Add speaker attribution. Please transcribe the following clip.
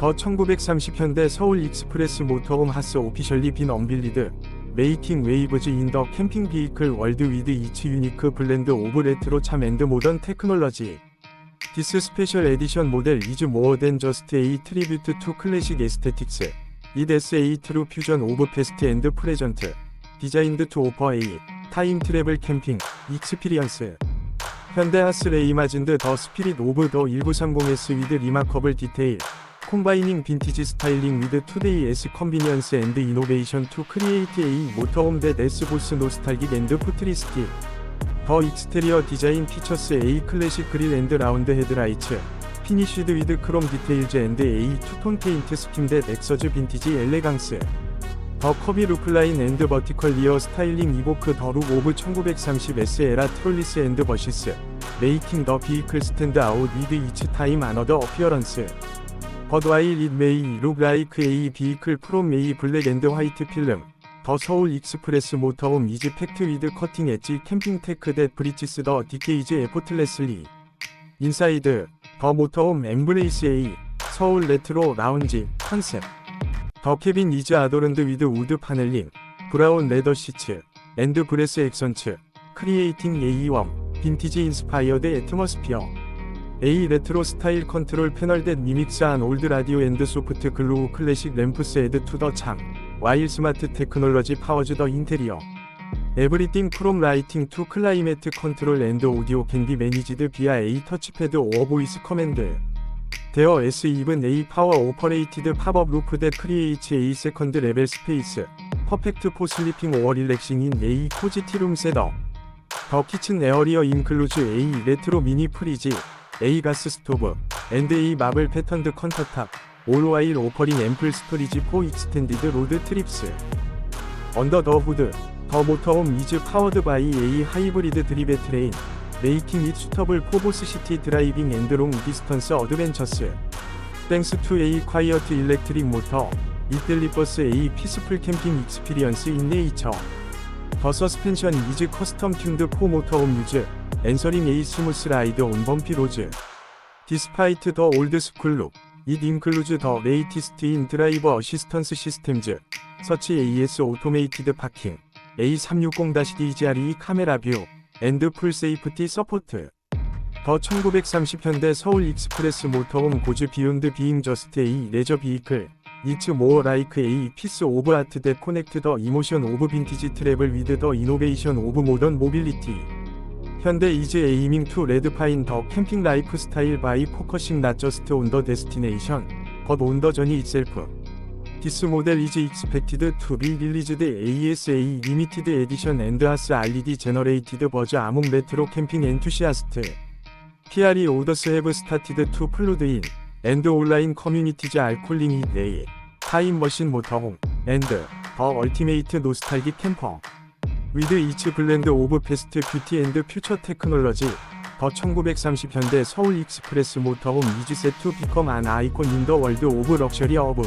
Speaker 1: 더 1930현대 서울 익스프레스 모터홈 하스 오피셜리 빈 언빌리드 메이킹 웨이브즈 인 더 캠핑 비이클 월드 위드 이츠 유니크 블렌드 오브 레트로 참 앤드 모던 테크놀러지. 디스 스페셜 에디션 모델 이즈 모어 댄 저스트 에이 트리뷰트 투 클래식 에스테틱스. 이 s a 트루 퓨전 오브 페스트 앤드 프레전트. 디자인드 투 오퍼 A 타임 트래블 캠핑 익스피리언스. 현대 하스 레이마진드 더 스피릿 오브 더 1930S 위드 리마커블 디테일 콤바이닝 빈티지 스타일링 위드 투데이 S 컨비니언스 앤드 이노베이션 투 크리에이트 A 모터홈 대 데스 보스 노스탈릭 앤드 푸트리스티 더 익스테리어 디자인 피처스 A 클래식 그릴 앤드 라운드 헤드라이츠. 피니쉬드 위드 크롬 디테일즈 앤드 A 투톤 페인트 스킨 대 넥서즈 빈티지 엘레강스. 더 커비 루플라인 앤드 버티컬 리어 스타일링 이보크 더 룩 오브 1930S 에라 트롤리스 앤드 버시스. 메이킹 더 비이클 스탠드 아웃 위드 이츠 타임 아너더 어피어런스 라이크 에이 비이클 프롬 메이 블랙 앤드 화이트 필름 더 서울 익스프레스 모터홈 이즈 팩트 위드 커팅 엣지 캠핑 테크 대 브리치스 더 디케이즈 에포틀레슬리 인사이드 더 모터홈 엠브레이스 A 서울 레트로 라운지 컨셉 더 케빈 이즈 아도른드 위드 우드 파넬링 브라운 레더 시츠 앤드 브레스 액선츠 크리에이팅 A1 빈티지 인스파이어드 애트머스피어 A 레트로 스타일 컨트롤 패널 댓 미믹스한 올드 라디오 앤드 소프트 글로우 클래식 램프스 에드 투더 창 와일 스마트 테크놀러지 파워즈 더 인테리어. 에브리띵 프롬 라이팅 투 클라이메트 컨트롤 앤드 오디오 캔비 매니지드 비아 A 터치패드 오어 보이스 커맨드. 데어 S 이븐 A 파워 오퍼레이티드 팝업 루프 대 크리에이츠 A 세컨드 레벨 스페이스. 퍼펙트 포 슬리핑 오어 릴렉싱 인 A 포지티룸 셋업. 더 키친 에어리어 인클루즈 A 레트로 미니 프리지 A 가스 스토브 앤드 A 마블 패턴드 컨터탑 올와일 오퍼링 앰플 스토리지 포 익스텐디드 로드 트립스 언더 더 후드 더 모터홈 이즈 파워드 바이 A 하이브리드 드리베 트레인 메이킹 잇 수터블 포보스 시티 드라이빙 앤드 롱 디스턴스 어드벤처스 땡스 투 A 콰이어트 일렉트릭 모터 이틀리버스 A 피스풀 캠핑 익스피리언스 인 네이처 더 서스펜션 이즈 커스텀 튠드 포 모터홈 유즈 앤서링 A 스무스 라이드 온 범피 로즈. 디스파이트 더 올드 스쿨 룩. 잇 인클루즈 더 레이티스트 인 드라이버 어시스턴스 시스템즈. 서치 AS 오토메이티드 파킹. A360-DGRE 카메라 뷰. 앤드 풀 세이프티 서포트. 더 1930현대 서울 익스프레스 모터홈 고즈 비욘드 비잉 저스트 A 레저 비이클. 이츠 모어 라이크 A 피스 오브 아트 대 코넥트 더 이모션 오브 현대 이즈 에이밍 투 레드 파인 더 캠핑 라이프 스타일 바이 포커싱 낫 저스트 온 더 데스티네이션 but 더 저니 itself. 디스 모델 이즈 익스펙티드 투 비 릴리즈드 ASA 리미티드 에디션 앤드 하스 RED 제너레이티드 버즈 아몽 레트로 캠핑 엔투시아스트 PRE 오더스 헤브 스타티드 투 플루드 인 앤드 온라인 커뮤니티즈 알콜링 이 데이 타임 머신 모터홈 앤드 더 얼티메이트 노스탈깃 캠퍼 위드 이츠 블렌드 오브 베스트 뷰티 앤드 퓨처 테크놀러지 더 1930현대 서울 익스프레스 모터홈 이즈 세트 비컴 안 아이콘 인더 월드 오브 럭셔리 어브